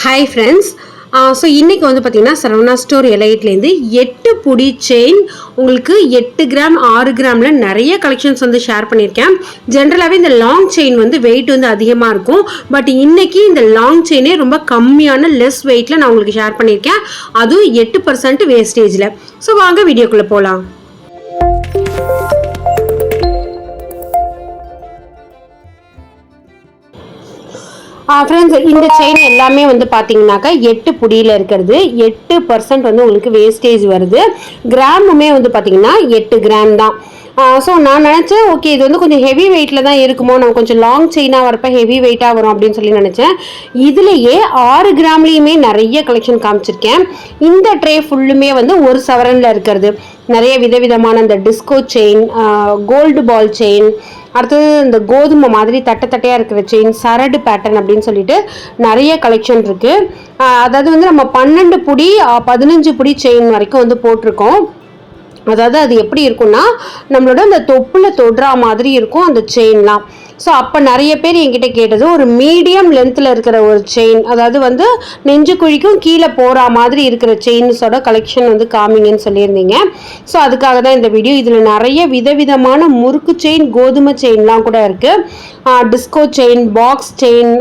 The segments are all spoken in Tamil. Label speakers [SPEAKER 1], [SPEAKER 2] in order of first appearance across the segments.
[SPEAKER 1] ஹாய் ஃப்ரெண்ட்ஸ் ஸோ இன்றைக்கி வந்து பார்த்திங்கன்னா சரவணா ஸ்டோர் எலைட்லேருந்து எட்டு புடி செயின் உங்களுக்கு எட்டு கிராம் ஆறு கிராமில் நிறைய கலெக்ஷன்ஸ் வந்து ஷேர் பண்ணியிருக்கேன் ஜென்ரலாகவே இந்த லாங் செயின் வந்து வெயிட் வந்து அதிகமாக இருக்கும். பட் இன்றைக்கி இந்த லாங் செயினே ரொம்ப கம்மியான லெஸ் வெயிட்டில் நான் உங்களுக்கு ஷேர் பண்ணியிருக்கேன் அதுவும் எட்டு பர்சன்ட் வேஸ்டேஜில் ஸோ வாங்க வீடியோக்குள்ளே போகலாம் ஃப்ரெண்ட்ஸ் இந்த செயின் எல்லாமே வந்து பார்த்தீங்கன்னாக்கா எட்டு புடியில் இருக்கிறது. எட்டு பர்சன்ட் வந்து உங்களுக்கு வேஸ்டேஜ் வருது. கிராமுமே வந்து பார்த்தீங்கன்னா எட்டு கிராம் தான். ஸோ நான் நினச்சேன் ஓகே இது வந்து கொஞ்சம் ஹெவி வெயிட்டில் தான் இருக்குமோ நான் கொஞ்சம் லாங் செயினாக வரப்போ ஹெவி வெயிட்டாக வரும் அப்படின்னு சொல்லி நினச்சேன். இதுலேயே ஆறு கிராம்லேயுமே நிறைய கலெக்ஷன் காமிச்சிருக்கேன். இந்த ட்ரே ஃபுல்லுமே வந்து ஒரு சவரனில் இருக்கிறது. நிறைய விதவிதமான இந்த disco chain gold ball chain அடுத்தது இந்த கோதுமை மாதிரி தட்டை தட்டையாக இருக்கிற செயின் சரடு பேட்டர்ன் அப்படின்னு சொல்லிட்டு நிறைய கலெக்ஷன் இருக்குது அதாவது வந்து நம்ம பன்னெண்டு புடி பதினஞ்சு புடி செயின் வரைக்கும் வந்து போட்டிருக்கோம். அதாவது அது எப்படி இருக்கும்னா நம்மளோட அந்த தொப்புல தொடுறா மாதிரி இருக்கும் அந்த செயின்லாம் ஸோ அப்போ நிறைய பேர் என்கிட்ட கேட்டது ஒரு மீடியம் லென்த்தில் இருக்கிற ஒரு செயின் அதாவது வந்து நெஞ்சு குழிக்கும் கீழே போகிற மாதிரி இருக்கிற செயின்ஸோட கலெக்ஷன் வந்து காமிங்கன்னு சொல்லியிருந்தீங்க. ஸோ அதுக்காக தான் இந்த வீடியோ இதில் நிறைய விதவிதமான முறுக்கு செயின் கோதுமை செயின்லாம் கூட இருக்குது disco chain box chain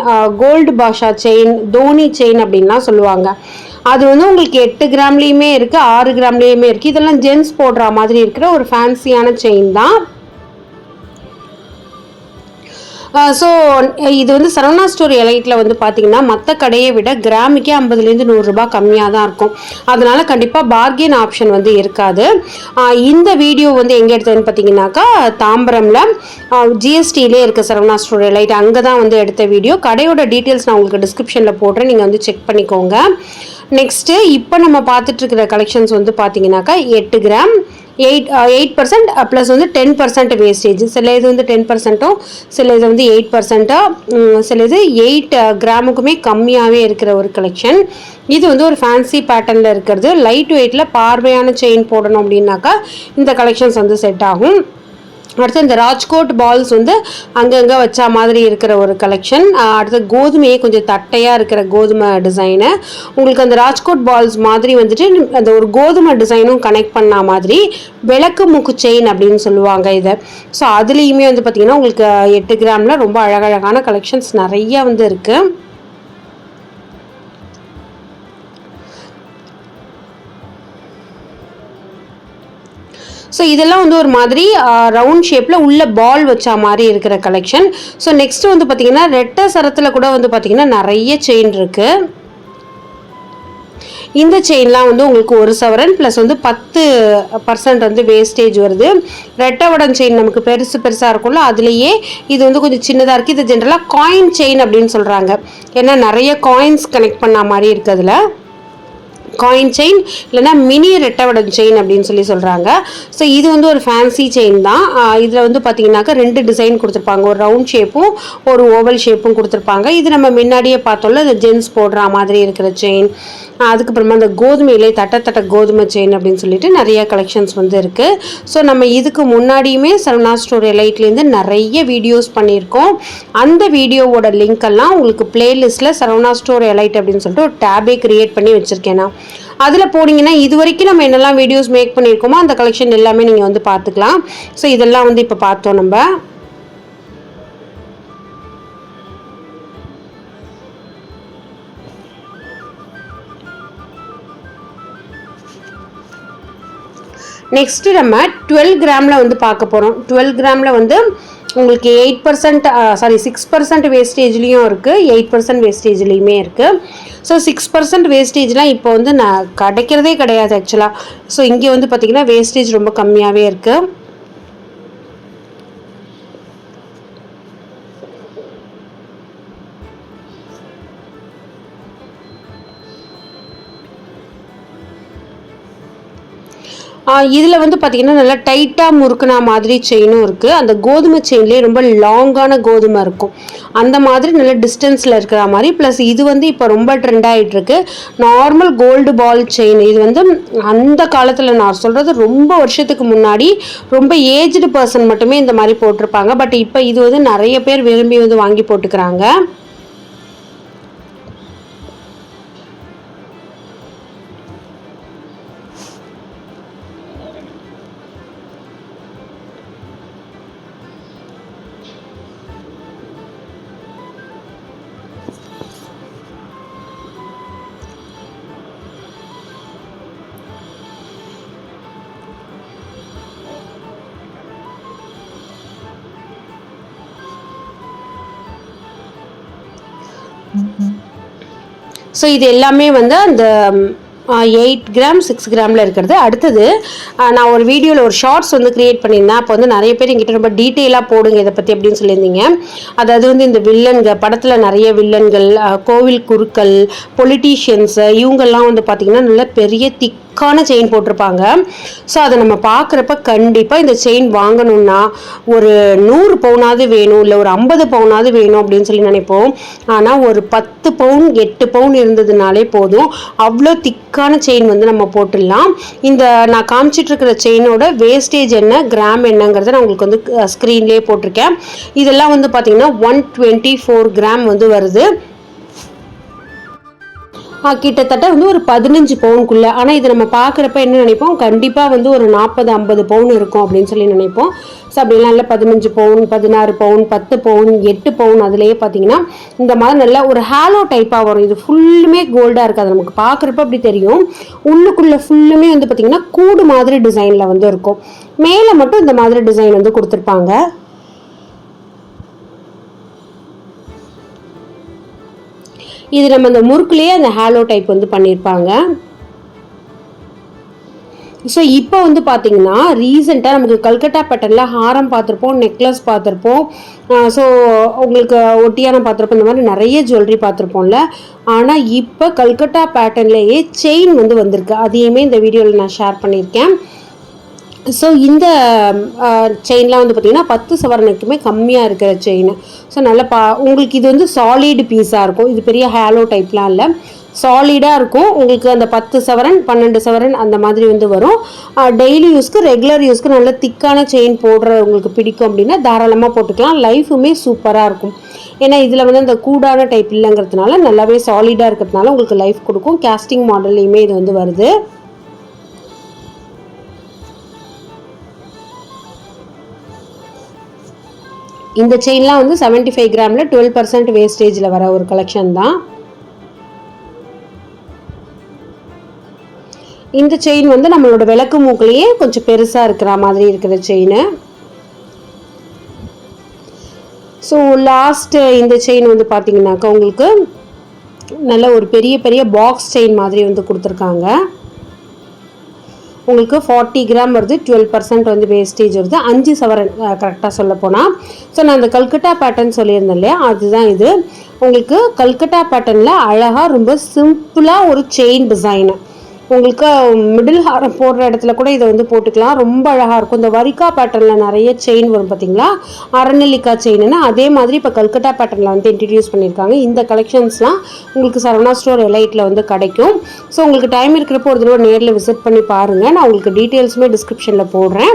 [SPEAKER 1] gold Basha chain Dhoni chain அப்படின்லாம் சொல்லுவாங்க. அது வந்து உங்களுக்கு எட்டு கிராம்லேயுமே இருக்குது ஆறு கிராம்லேயுமே இருக்குது இதெல்லாம் ஜென்ஸ் போடுற மாதிரி இருக்கிற ஒரு ஃபேன்சியான செயின் தான். ஸோ இது வந்து சரவணா ஸ்டோர் எலைட்டில் வந்து பார்த்தீங்கன்னா மற்ற கடையை விட கிராமுக்கே ஐம்பதுலேருந்து நூறுரூபா கம்மியாக தான் இருக்கும். அதனால் கண்டிப்பாக பார்கெயின் ஆப்ஷன் வந்து இருக்காது. இந்த வீடியோ வந்து எங்கே எடுத்ததுன்னு பார்த்தீங்கன்னாக்கா தாம்பரமில் ஜிஎஸ்டியிலே இருக்க சரவணா ஸ்டோர் எலைட் அங்கே தான் வந்து எடுத்த வீடியோ கடையோட டீட்டெயில்ஸ் நான் உங்களுக்கு டிஸ்கிரிப்ஷனில் போடுறேன். நீங்கள் வந்து செக் பண்ணிக்கோங்க. நெக்ஸ்ட்டு இப்போ நம்ம பார்த்துட்ருக்கிற கலெக்ஷன்ஸ் வந்து பார்த்தீங்கன்னாக்கா எட்டு gram eight eight percent plus வந்து டென் பர்சன்ட் வேஸ்டேஜ் சில இது வந்து டென் பர்சன்ட்டும் சில இது வந்து எயிட் பர்சன்ட்டோ சில இது எயிட் கிராமுக்குமே கம்மியாகவே இருக்கிற ஒரு கலெக்ஷன் இது வந்து ஒரு ஃபேன்சி பேட்டர்னில் இருக்கிறது. லைட் வெயிட்டில் பார்வையான செயின் போடணும் அப்படின்னாக்கா இந்த கலெக்ஷன்ஸ் வந்து செட் ஆகும். அடுத்து இந்த ராஜ்கோட் பால்ஸ் வந்து அங்கங்கே வச்சா மாதிரி இருக்கிற ஒரு கலெக்ஷன் அடுத்து கோதுமையே கொஞ்சம் தட்டையாக இருக்கிற கோதுமை டிசைனு உங்களுக்கு அந்த ராஜ்கோட் பால்ஸ் மாதிரி வந்துட்டு அந்த ஒரு கோதுமை டிசைனும் கனெக்ட் பண்ண மாதிரி விளக்கு முக்கு செயின் அப்படின்னு சொல்லுவாங்க இதை. ஸோ அதுலேயுமே வந்து பார்த்திங்கன்னா உங்களுக்கு எட்டு கிராமில் ரொம்ப அழகழகான கலெக்ஷன்ஸ் நிறையா வந்து இருக்குது ஸோ இதெல்லாம் வந்து ஒரு மாதிரி ரவுண்ட் ஷேப்பில் உள்ள பால் வச்சா மாதிரி இருக்கிற கலெக்ஷன் ஸோ நெக்ஸ்ட் வந்து பார்த்திங்கன்னா ரெட்டை சரத்தில் கூட வந்து பார்த்திங்கன்னா நிறைய செயின் இருக்குது இந்த செயின்லாம் வந்து உங்களுக்கு ஒரு சவரன் ப்ளஸ் வந்து பத்து பர்சன்ட் வந்து வேஸ்டேஜ் வருது. ரெட்டவடன் செயின் நமக்கு பெருசு பெருசாக இருக்கும்ல அதுலேயே இது வந்து கொஞ்சம் சின்னதாக இருக்குது இது ஜென்ரலாக காயின் செயின் அப்படின்னு சொல்கிறாங்க ஏன்னா நிறைய காயின்ஸ் கனெக்ட் பண்ண மாதிரி இருக்குது அதில். காயின் செயின் இல்லைனா மினி ரெட்டவடன் செயின் அப்படின்னு சொல்லி சொல்கிறாங்க ஸோ இது வந்து ஒரு ஃபேன்சி செயின் தான். இதில் வந்து பார்த்தீங்கன்னாக்கா ரெண்டு டிசைன் கொடுத்துருப்பாங்க. ஒரு ரவுண்ட் ஷேப்பும் ஒரு ஓவல் ஷேப்பும் கொடுத்துருப்பாங்க. இது நம்ம முன்னாடியே பார்த்தோம்ல இந்த ஜென்ஸ் போடுற மாதிரி இருக்கிற செயின் அதுக்கப்புறமா அந்த கோதுமையிலே தட்ட தட்ட கோதுமை செயின் அப்படின்னு சொல்லிட்டு நிறைய கலெக்ஷன்ஸ் வந்து இருக்குது ஸோ நம்ம இதுக்கு முன்னாடியுமே சரவணா ஸ்டோர் எலைட்லேருந்து நிறைய வீடியோஸ் பண்ணியிருக்கோம். அந்த வீடியோவோட லிங்க் எல்லாம் உங்களுக்கு பிளேலிஸ்ட்டில் சரவணா ஸ்டோர் எலைட் அப்படின்னு சொல்லிட்டு ஒரு டேபே க்ரியேட் பண்ணி வச்சுருக்கேன் நான். அதில் போனீங்கன்னா இது வரைக்கும் நம்ம என்னெல்லாம் வீடியோஸ் மேக் பண்ணியிருக்கோமோ அந்த கலெக்ஷன் எல்லாமே நீங்கள் வந்து பார்த்துக்கலாம். ஸோ இதெல்லாம் வந்து இப்போ பார்த்தோம் நம்ம. நெக்ஸ்ட்டு நம்ம டுவெல் கிராமில் வந்து பார்க்க போகிறோம் டுவெல் கிராமில் வந்து உங்களுக்கு eight percent sorry six percent வேஸ்டேஜ்லேயும் இருக்குது எயிட் பர்சன்ட் வேஸ்டேஜ்லேயுமே இருக்குது ஸோ சிக்ஸ் பர்சன்ட் வேஸ்டேஜ்லாம் இப்போ வந்து நான் கிடைக்கிறதே கிடையாது ஆக்சுவலாக ஸோ இங்கே வந்து பார்த்திங்கன்னா வேஸ்டேஜ் ரொம்ப கம்மியாகவே இருக்குது இதில் வந்து பார்த்திங்கன்னா நல்லா டைட்டாக முறுக்குனா மாதிரி செயினும் இருக்குது அந்த கோதுமை செயின்லேயே ரொம்ப லாங்கான கோதுமை இருக்கும். அந்த மாதிரி நல்ல டிஸ்டன்ஸில் இருக்கிற மாதிரி. ப்ளஸ் இது வந்து இப்போ ரொம்ப ட்ரெண்ட் ஆகிட்டுருக்கு நார்மல் கோல்டு பால் செயின். இது வந்து அந்த காலத்தில் நான் சொல்கிறது ரொம்ப வருஷத்துக்கு முன்னாடி ரொம்ப ஏஜ்டு பர்சன் மட்டுமே இந்த மாதிரி போட்டிருப்பாங்க. பட் இப்போ இது வந்து நிறைய பேர் விரும்பி வந்து வாங்கி போட்டுக்கிறாங்க. ஸோ இது எல்லாமே வந்து அந்த எயிட் கிராம் சிக்ஸ் கிராமில் இருக்கிறது. அடுத்தது நான் ஒரு வீடியோவில் ஒரு ஷார்ட்ஸ் வந்து க்ரியேட் பண்ணியிருந்தேன். அப்போ வந்து நிறைய பேர் எங்கிட்ட ரொம்ப டீட்டெயிலாக போடுங்க இதை பற்றி அப்படின்னு சொல்லியிருந்தீங்க. அதாவது வந்து இந்த வில்லன்கள் படத்தில் நிறைய வில்லன்கள் கோவில் குருக்கள் பொலிட்டீஷியன்ஸு இவங்கெல்லாம் வந்து பார்த்திங்கன்னா நல்ல பெரிய திக்கான செயின் போட்டிருப்பாங்க. ஸோ அதை நம்ம பார்க்குறப்ப கண்டிப்பாக இந்த செயின் வாங்கணும்னா ஒரு நூறு பவுனாவது வேணும் இல்லை ஒரு ஐம்பது பவுனாவது வேணும் அப்படின்னு சொல்லி நினைப்போம். ஆனால் ஒரு பத்து பவுன் எட்டு பவுன் இருந்ததுனாலே போதும். அவ்வளோ திக்கான செயின் வந்து நம்ம போட்டுடலாம். இந்த நான் காமிச்சிட்ருக்கிற செயினோட வேஸ்டேஜ் என்ன கிராம் என்னங்கிறத நான் உங்களுக்கு வந்து ஸ்க்ரீன்லேயே போட்டிருக்கேன். இதெல்லாம் வந்து பார்த்திங்கன்னா ஒன் டுவெண்ட்டி ஃபோர் கிராம் வந்து வருது. கிட்டத்தட்ட வந்து ஒரு பதினஞ்சு பவுனுக்குள்ளே. ஆனால் இது நம்ம பார்க்குறப்ப என்ன நினைப்போம்? கண்டிப்பாக வந்து ஒரு நாற்பது ஐம்பது பவுன் இருக்கும் அப்படின்னு சொல்லி நினைப்போம். ஸோ அப்படிலாம் இல்லை. பதினஞ்சு பவுன் பதினாறு பவுன் பத்து பவுன் எட்டு பவுன் அதுலேயே பார்த்தீங்கன்னா இந்த மாதிரி நல்லா ஒரு ஹாலோ டைப்பாக வரும். இது ஃபுல்லுமே கோல்டாக இருக்காது. நமக்கு பார்க்குறப்ப அப்படி தெரியும். உள்ளுக்குள்ளே ஃபுல்லுமே வந்து பார்த்திங்கன்னா கூடு மாதிரி டிசைனில் வந்து இருக்கும். மேலே மட்டும் இந்த மாதிரி டிசைன் வந்து கொடுத்துருப்பாங்க. இது நம்ம அந்த முறுக்குலேயே அந்த ஹாலோ டைப் வந்து பண்ணியிருப்பாங்க ஸோ இப்போ வந்து பார்த்தீங்கன்னா ரீசெண்டாக நமக்கு கல்கட்டா பேட்டர்னில் ஹாரம் பார்த்துருப்போம் நெக்லஸ் பார்த்துருப்போம் ஸோ உங்களுக்கு ஒட்டியானம் பார்த்துருப்போம் இந்த மாதிரி நிறைய ஜுவல்லரி பார்த்துருப்போம்ல ஆனால் இப்போ கல்கட்டா பேட்டர்ன்லேயே செயின் வந்து வந்திருக்கு. அதையுமே இந்த வீடியோவில் நான் ஷேர் பண்ணியிருக்கேன். ஸோ இந்த செயின்லாம் வந்து பார்த்திங்கன்னா பத்து சவரனுக்குமே கம்மியாக இருக்கிற செயின் ஸோ நல்ல பா உங்களுக்கு இது வந்து சாலிட் பீஸாக இருக்கும். இது பெரிய ஹேலோ டைப்லாம் இல்லை. சாலிடாக இருக்கும். உங்களுக்கு அந்த பத்து சவரன் பன்னெண்டு சவரன் அந்த மாதிரி வந்து வரும். டெய்லி யூஸ்க்கு ரெகுலர் யூஸ்க்கு நல்ல திக்கான செயின் போடுற உங்களுக்கு பிடிக்கும் அப்படின்னா தாராளமாக போட்டுக்கலாம். லைஃபுமே சூப்பராக இருக்கும். ஏன்னா இதில் வந்து அந்த கூடான டைப் இல்லைங்கிறதுனால நல்லாவே சாலிடாக இருக்கிறதுனால உங்களுக்கு லைஃப் கொடுக்கும். கேஸ்டிங் மாடல்லையுமே இது வந்து வருது. இந்த செயின்லாம் வந்து 75 ஃபைவ் கிராமில் டுவெல் பர்சன்ட் வேஸ்டேஜில் வர ஒரு கலெக்ஷன் தான். இந்த செயின் வந்து நம்மளோட விளக்கு மூக்குலேயே கொஞ்சம் பெருசாக இருக்கிற மாதிரி இருக்கிற செயின் ஸோ லாஸ்ட்டு இந்த செயின் வந்து பார்த்தீங்கன்னாக்கா உங்களுக்கு நல்ல ஒரு பெரிய பெரிய பாக்ஸ் செயின் மாதிரி வந்து கொடுத்துருக்காங்க. உங்களுக்கு ஃபார்ட்டி கிராம் வருது டுவெல் பர்சன்ட் வந்து வேஸ்டேஜ் வருது. அஞ்சு சவரன் கரெக்டாக சொல்ல போனால் ஸோ நான் அந்த கல்கட்டா பேட்டர்ன் சொல்லியிருந்தேன் இல்லையா? அதுதான் இது. உங்களுக்கு கல்கட்டா பேட்டர்னில் அழகாக ரொம்ப சிம்பிளாக ஒரு செயின் டிசைனு உங்களுக்கு மிடில் ஹாரம் போடுற இடத்துல கூட இதை வந்து போட்டுக்கலாம். ரொம்ப அழகாக இருக்கும். இந்த வரிக்கா பேட்டர்னில் நிறைய செயின் வரும் பார்த்தீங்களா அரநெல்லிக்கா செயின்னு அதே மாதிரி இப்போ கல்கட்டா பேட்டர்னில் வந்து இன்ட்ரடியூஸ் பண்ணியிருக்காங்க. இந்த கலெக்ஷன்ஸ்லாம் உங்களுக்கு சரவணா ஸ்டோர் எலைட்டில் வந்து கிடைக்கும். ஸோ உங்களுக்கு டைம் இருக்கிறப்போ ஒரு தடவை நேரில் விசிட் பண்ணி பாருங்கள் நான் உங்களுக்கு டீட்டெயில்ஸுமே டிஸ்கிரிப்ஷனில் போடுறேன்.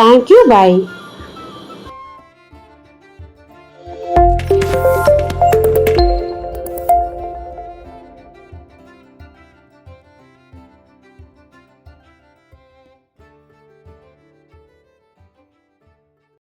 [SPEAKER 1] Thank you bye